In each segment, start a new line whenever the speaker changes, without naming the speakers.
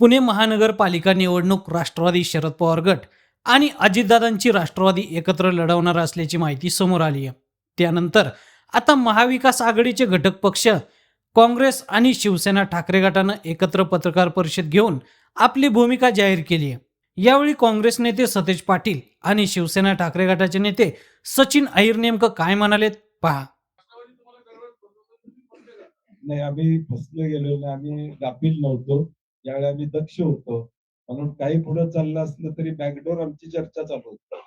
पुणे महानगरपालिका निवडणूक राष्ट्रवादी शरद पवार गट आणि अजितदादांची राष्ट्रवादी एकत्र लढवणार असल्याची माहिती समोर आली आहे. त्यानंतर आता महाविकास आघाडीचे घटक पक्ष काँग्रेस आणि शिवसेना ठाकरे गटानं एकत्र पत्रकार परिषद घेऊन आपली भूमिका जाहीर केली आहे. यावेळी काँग्रेस नेते सतेज पाटील आणि शिवसेना ठाकरे गटाचे नेते सचिन अहिर नेमकं काय म्हणालेत पहा.
नाही आम्ही फसले गेलो नाही आम्ही गाफील नव्हतो. ज्यावेळी आम्ही दक्ष होतो. म्हणून काही पुढे चाललं असलं तरी बॅकडोर आमची चर्चा चालू होती.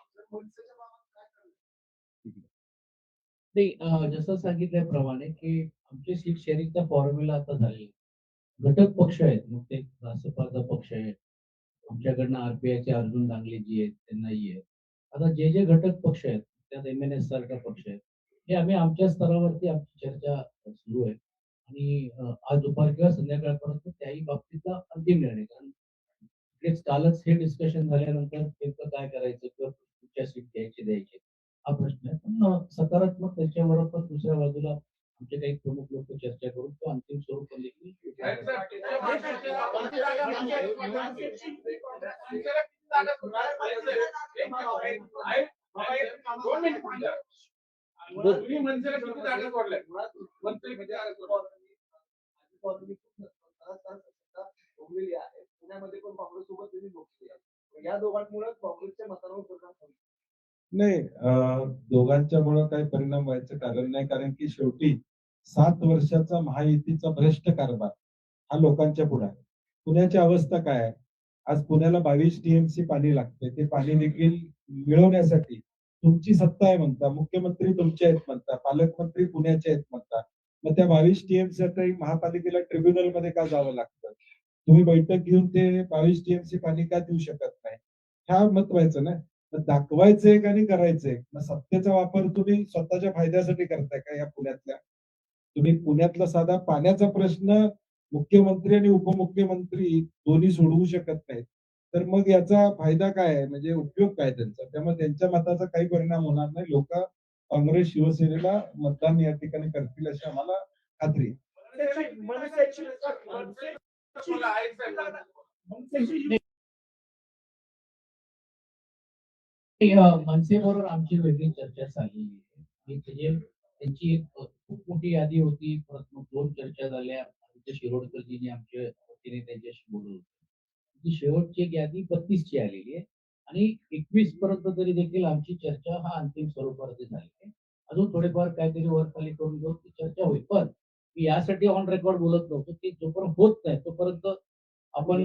नाही जसं सांगितल्याप्रमाणे की आमची सीट शेअरिंगचा फॉर्म्युला आता झालेला घटक पक्ष आहेत. मग ते रासपाचा पक्ष आहे. आमच्याकडनं आरपीआयचे अर्जुन डांगलेजी आहेत ते नाही आहेत. आता जे जे घटक पक्ष आहेत त्यात एम एन एस सारखा पक्ष आहे. हे आम्ही आमच्या स्तरावरती आमची चर्चा सुरू आहे. आणि आज दुपार किंवा संध्याकाळपर्यंत त्याही बाबतीतला अंतिम निर्णय. कारण इकडेच कालच हे डिस्कशन झाल्यानंतर नेमकं काय करायचं किंवा कुठच्या सीट द्यायचे द्यायचे? हा प्रश्न आहे. पण सकारात्मक त्याच्यावर पण दुसऱ्या बाजूला आमचे काही प्रमुख लोक चर्चा करून तो अंतिम स्वरूप देखील
मंत्री
भोगलेली आहे. पुण्यामध्ये पण काँग्रेस सोबत त्यांनी भोगलेली आहे. या दोघांमुळे काँग्रेसच्या मतांवर परिणाम होईल.
नाही दोघांच्यामुळे दोघांच्या मुळे काही परिणाम व्हायचं कारण नाही. कारण की शेवटी सात वर्षाचा महायुतीचा भ्रष्ट कारभार हा लोकांच्या पुढे आहे. पुण्याची अवस्था काय आहे? आज पुण्याला बावीस टीएमसी पाणी लागते ते पाणी देखील मिळवण्यासाठी तुमची सत्ता आहे म्हणता. मुख्यमंत्री तुमचे आहेत म्हणता. पालकमंत्री पुण्याचे आहेत म्हणता. मग त्या बावीस टीएमसी महापालिकेला ट्रिब्युनलमध्ये का जावं लागतं? तुम्ही बैठक घेऊन ते बावीस टीएमसी पाणी का देऊ शकत नाही? ह्या महत्वाचं ना? मग दाखवायचंय का आणि करायचंय? मग सत्तेचा वापर तुम्ही स्वतःच्या फायद्यासाठी करताय का या पुण्यातल्या? तुम्ही पुण्यातला साधा पाण्याचा प्रश्न मुख्यमंत्री आणि उपमुख्यमंत्री दोन्ही सोडवू शकत नाहीत. तर मग याचा फायदा काय आहे? म्हणजे उपयोग काय त्यांचा? त्यामुळे त्यांच्या मताचा काही परिणाम होणार नाही. लोक काँग्रेस शिवसेनेला मतदान या ठिकाणी करतील अशी आम्हाला खात्री
मनसे- बरोबर
मनसेबरोबर आमची वेगळी चर्चा झाली. त्यांची एक खूप मोठी यादी होती. परत मग दोन चर्चा झाल्या. आदित्य शिरोडकरजींनी आमच्या वतीने त्यांच्याशी बोलवलं ती शेवटची एक यादी बत्तीसची आलेली आहे. आणि एकवीस पर्यंत तरी देखील आमची चर्चा हा अंतिम स्वरूपावरती झाली आहे. अजून थोडेफार काहीतरी वर खाली करून घेऊन ती चर्चा होईल. पण मी यासाठी ऑन रेकॉर्ड बोलत नव्हतो. की जोपर्यंत होत नाही तोपर्यंत आपण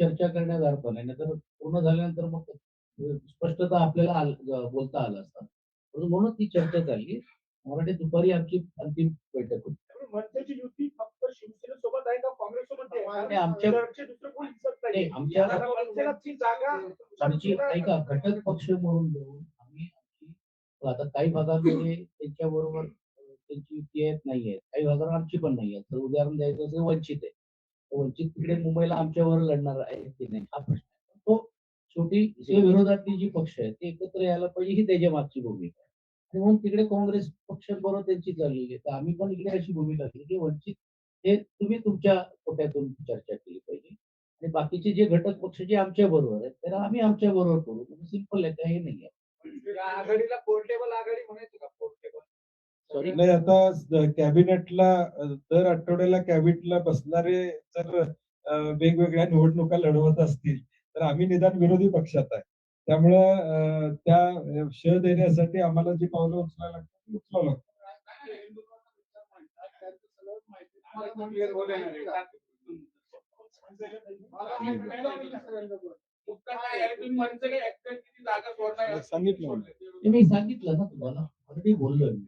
चर्चा करण्यात अर्थ नाही. नाहीतर पूर्ण झाल्यानंतर मग स्पष्टता आपल्याला बोलता आलं असतं. म्हणून म्हणून ती चर्चा झाली. मराठी दुपारी आमची अंतिम बैठक होती.
युती फक्त शिवसेनेसोबत आहे का
ऐका घटक पक्ष म्हणून घेऊन आम्ही आता काही भागामध्ये त्यांच्या बरोबर त्यांची युती आहेत नाही आहेत काही भागावर आमची पण नाही आहे तर उदाहरण द्यायचं असेल वंचित आहे. वंचित तिकडे मुंबईला आमच्यावर लढणार आहे की नाही हा प्रश्न आहे. तो शेवटी जे विरोधातली जी पक्ष आहेत ते एकत्र यायला पाहिजे ही त्याच्या मागची भूमिका आहे. आणि म्हणून तिकडे काँग्रेस पक्षाबरोबर त्यांची चाललेली आहे. तर आम्ही पण इकडे अशी भूमिका केली की वंचित हे तुम्ही तुमच्या कोट्यातून चर्चा केली पाहिजे. आणि बाकीचे जे घटक पक्ष जे आमच्या बरोबर आहेत त्याला आम्ही आमच्या बरोबर करू. म्हणजे सिंपल आहे काही नाही आहे
आघाडीला पोर्टेबल आघाडी म्हणायचं का?
सॉरी
नाही आता कॅबिनेटला दर आठवड्याला कॅबिनेटला बसणारे जर वेगवेगळ्या निवडणुका लढवत असतील तर आम्ही निदान विरोधी पक्षात आहे. त्यामुळं त्या अ, श देण्यासाठी आम्हाला जी पावलं उचलायला लागतात ती उचलावं लागतात
बोलले सोडणार आहे?
सांगितलं.
मी सांगितलं ना तुम्हाला. ऑलरेडी बोललोय मी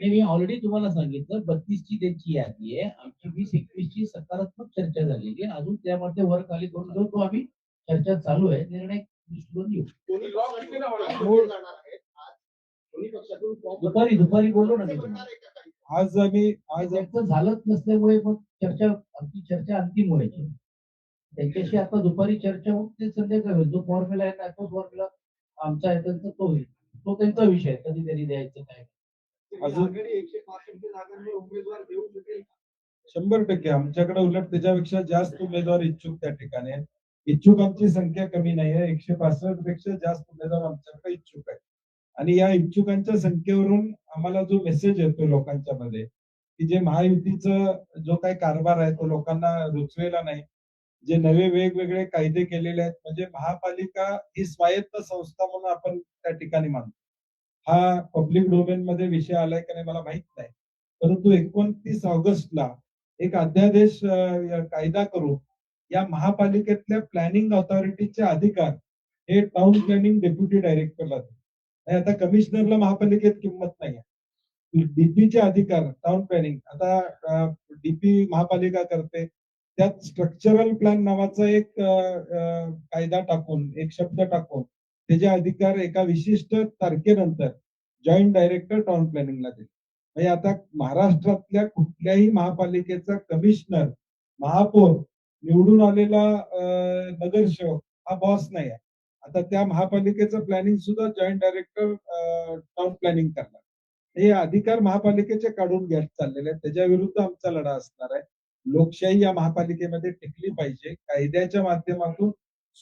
मी ऑलरेडी तुम्हाला सांगितलं बत्तीस ची त्यांची यादी आहे. आमची वीस एकवीस ची सकारात्मक चर्चा झालेली आहे. अजून त्यामध्ये वर खाली करून घेऊ तो आम्ही चर्चा चालू आहे. निर्णय दृष्टिकोन? दुपारी दुपारी बोललो ना
आज आम्ही आज
झालंच नसल्यामुळे मग चर्चा आमची चर्चा अंतिम व्हायची. त्यांच्याशी आता दुपारी चर्चा होऊन ते संध्याकाळी होईल. जो फॉर्म्युला आहे ना तो फॉर्म्युला आमचा आहे त्यांचा तो होईल. तो त्यांचा विषय आहे. कधी तरी द्यायचं काय.
अजून-
एकशे उमेदवार देऊ शकेल
शंभर टक्के. आमच्याकडे उलट त्याच्यापेक्षा जास्त उमेदवार इच्छुक त्या ठिकाणी आहेत. इच्छुकांची संख्या कमी नाही आहे. एकशे पासष्टपेक्षा जास्त उमेदवार आमच्याकडे इच्छुक आहेत. आणि या इच्छुकांच्या संख्येवरून आम्हाला जो मेसेज येतो लोकांच्या मध्ये की जे महायुतीचं जो काही कारभार आहे तो लोकांना रुचलेला नाही. जे नवे वेगवेगळे कायदे केलेले आहेत म्हणजे महापालिका ही स्वायत्त संस्था म्हणून आपण त्या ठिकाणी मानतो. हा पब्लिक डोमेन मध्ये विषय आलाय का नाही मला माहीत नाही. परंतु एकोणतीस ऑगस्टला एक अध्यादेश कायदा करून या महापालिकेतल्या प्लॅनिंग ऑथॉरिटीचे अधिकार हे टाउन प्लॅनिंग डेप्युटी डायरेक्टरला आणि आता कमिशनरला महापालिकेत किंमत नाही डीपीचे अधिकार टाउन प्लॅनिंग आता डीपी महापालिका करते. त्यात स्ट्रक्चरल प्लॅन नावाचा एक कायदा टाकून एक शब्द टाकून त्याचे अधिकार एका विशिष्ट तारखेनंतर जॉईंट डायरेक्टर टाउन प्लॅनिंगला दिले. म्हणजे आता महाराष्ट्रातल्या कुठल्याही महापालिकेचा कमिशनर महापौर निवडून आलेला नगरसेवक हा बॉस नाही आहे. आता त्या महापालिकेचं प्लॅनिंग सुद्धा जॉईंट डायरेक्टर टाउन प्लॅनिंग करणार. हे अधिकार महापालिकेचे काढून घ्यायला चाललेले आहेत. त्याच्या विरुद्ध आमचा लढा असणार आहे. लोकशाही या महापालिकेमध्ये टिकली पाहिजे. कायद्याच्या माध्यमातून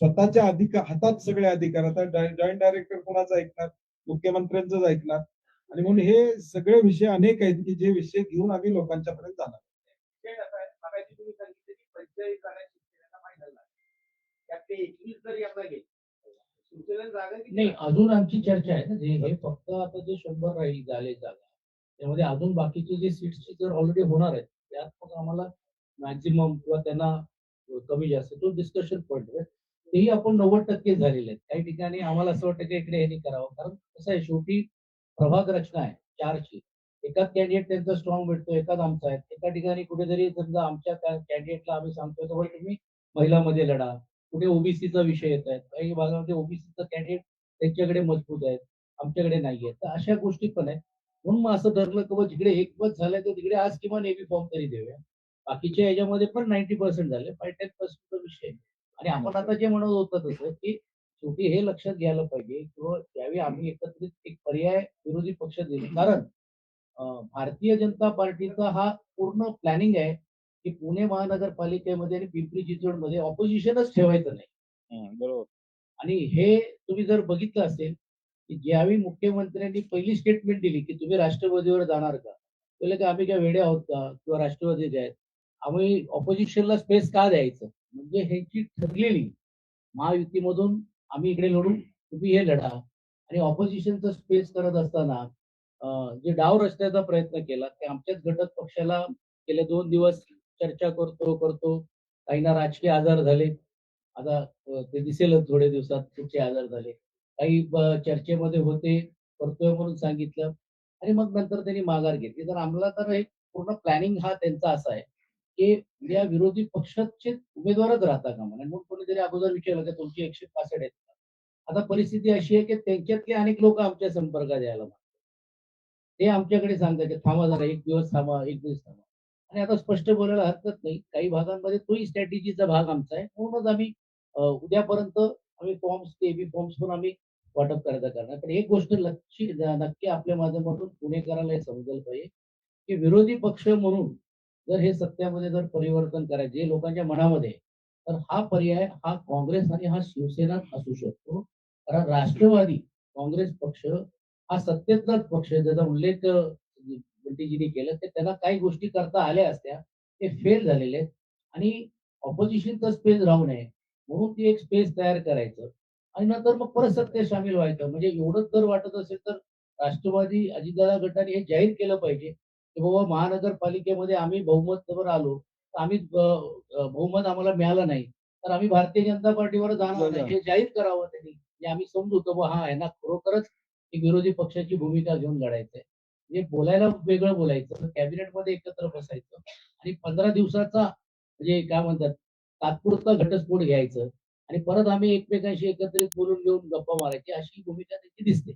स्वतःच्या अधिकार हातात सगळे अधिकार. आता जॉईंट डायरेक्टर कोणाचं ऐकणार? मुख्यमंत्र्यांचंच ऐकणार? आणि म्हणून हे सगळे विषय अनेक आहेत की जे विषय घेऊन आम्ही लोकांच्या पर्यंत जाणार
नाही अजून आमची चर्चा आहे ना. जे हे फक्त आता जे शंभर राहील झाले जागा त्यामध्ये अजून बाकीचे जे सीट्स जर ऑलरेडी होणार आहेत त्यात मग आम्हाला मॅक्झिमम किंवा त्यांना कमी जास्त तो डिस्कशन पॉईंट आहे तेही आपण नव्वद टक्के झालेले आहेत. काही ठिकाणी आम्हाला असं वाटतं की इकडे यांनी करावं. कारण कसं आहे शेवटी प्रभाग रचना आहे चारची. एकाच कॅन्डिडेट त्यांचा स्ट्रॉंग भेटतो एकाच आमचा आहे. एका ठिकाणी कुठेतरी समजा आमच्या कॅन्डिडेटला आम्ही सांगतोय तर तुम्ही महिलामध्ये लढा. कुठे ओबीसीचा विषय येत आहेत काही भागामध्ये ओबीसीचा कॅन्डिडेट त्यांच्याकडे मजबूत आहेत आमच्याकडे नाहीये तर अशा गोष्टी पण आहेत. म्हणून मग असं ठरलं की जिकडे एक पद झालंय तर तिकडे आज किमान एबी फॉर्म तरी देऊया. बाकीच्या याच्यामध्ये पण नाईन्टी पर्सेंट झाले फाय टेन पर्सेंटचा विषय. आणि आपण आता जे म्हणत होतं तसं की शेवटी हे लक्षात घ्यायला पाहिजे किंवा त्यावेळी आम्ही एकत्रित एक पर्याय विरोधी पक्ष दिले. कारण भारतीय जनता पार्टीचा हा पूर्ण प्लॅनिंग आहे की पुणे महानगरपालिकेमध्ये आणि पिंपरी चिंचवडमध्ये ऑपोजिशनच ठेवायचं नाही.
बरोबर.
आणि हे तुम्ही जर बघितलं असेल की ज्यावेळी मुख्यमंत्र्यांनी पहिली स्टेटमेंट दिली की तुम्ही राष्ट्रवादीवर जाणार का? त्याला की आम्ही काय वेडे आहोत का? किंवा राष्ट्रवादी जे आहेत? आम्ही ऑपोजिशनला स्पेस का द्यायचं? म्हणजे ह्याची ठरलेली महायुतीमधून आम्ही इकडे लढू तुम्ही हे लढा. आणि ऑपोजिशनचं स्पेस करत असताना जे डाव रचण्याचा प्रयत्न केला ते आमच्याच घटक पक्षाला गेले दोन दिवस चर्चा करतो करतो. काहींना राजकीय आजार झाले. आता ते दिसेलच थोडे दिवसात कुठचे आजार झाले. काही चर्चेमध्ये होते करतोय म्हणून सांगितलं. आणि मग नंतर त्यांनी माघार घेतली. तर आम्हाला तर हे पूर्ण प्लॅनिंग हा त्यांचा असा आहे. की या विरोधी पक्षाचे उमेदवारच राहता का म्हणून मग कोणीतरी अगोदर विचारलं की तुमची एकशे पासष्ट आहेत. का? आता परिस्थिती अशी आहे की त्यांच्यातले अनेक लोक आमच्या संपर्कात यायला मागतात ते आमच्याकडे सांगतात की थांबा जरा एक दिवस थांबा एक दिवस थांबा. आणि आता स्पष्ट बोलायला हरकत नाही. काही भागांमध्ये तोही स्ट्रॅटेजीचा भाग आमचा आहे. म्हणूनच आम्ही उद्यापर्यंत आम्ही फॉर्म्स बी फॉर्म्स पण आम्ही वाटप करायचा करणार. पण एक गोष्ट लक्षी नक्की आपल्या माध्यमातून पुणेकरांना हे समजायला पाहिजे की विरोधी पक्ष म्हणून जर हे सत्यामध्ये जर परिवर्तन करायचे लोकांच्या मनामध्ये तर हा पर्याय हा काँग्रेस आणि हा शिवसेना असू शकतो. कारण राष्ट्रवादी काँग्रेस पक्ष हा सत्तेतलाच पक्ष ज्याचा उल्लेख बंटीजीने केला तर त्यांना काही गोष्टी करता आल्या असत्या ते फेल झालेले आहेत. आणि ऑपोजिशनचा स्पेस राहू नये. म्हणून ती एक स्पेस तयार करायचं. आणि नंतर मग परत सत्तेत सामील व्हायचं. म्हणजे एवढंच जर वाटत असेल तर राष्ट्रवादी अजितदादा गटाने हे जाहीर केलं पाहिजे. की बाबा महानगरपालिकेमध्ये आम्ही बहुमत जवळ आलो तर आम्ही बहुमत आम्हाला मिळालं नाही. तर आम्ही भारतीय जनता पार्टीवर जाणार नाही. हे जाहीर करावं त्यांनी. म्हणजे आम्ही समजू तर हा यांना खरोखरच एक विरोधी पक्षाची भूमिका घेऊन लढायचंय. म्हणजे बोलायला वेगळं बोलायचं. कॅबिनेटमध्ये एकत्र बसायचं. आणि पंधरा दिवसाचा म्हणजे काय म्हणतात तात्पुरता घटस्फोट घ्यायचं. आणि परत आम्ही एकमेकांशी एकत्रित बोलून घेऊन गप्पा मारायची अशी भूमिका त्यांची दिसते.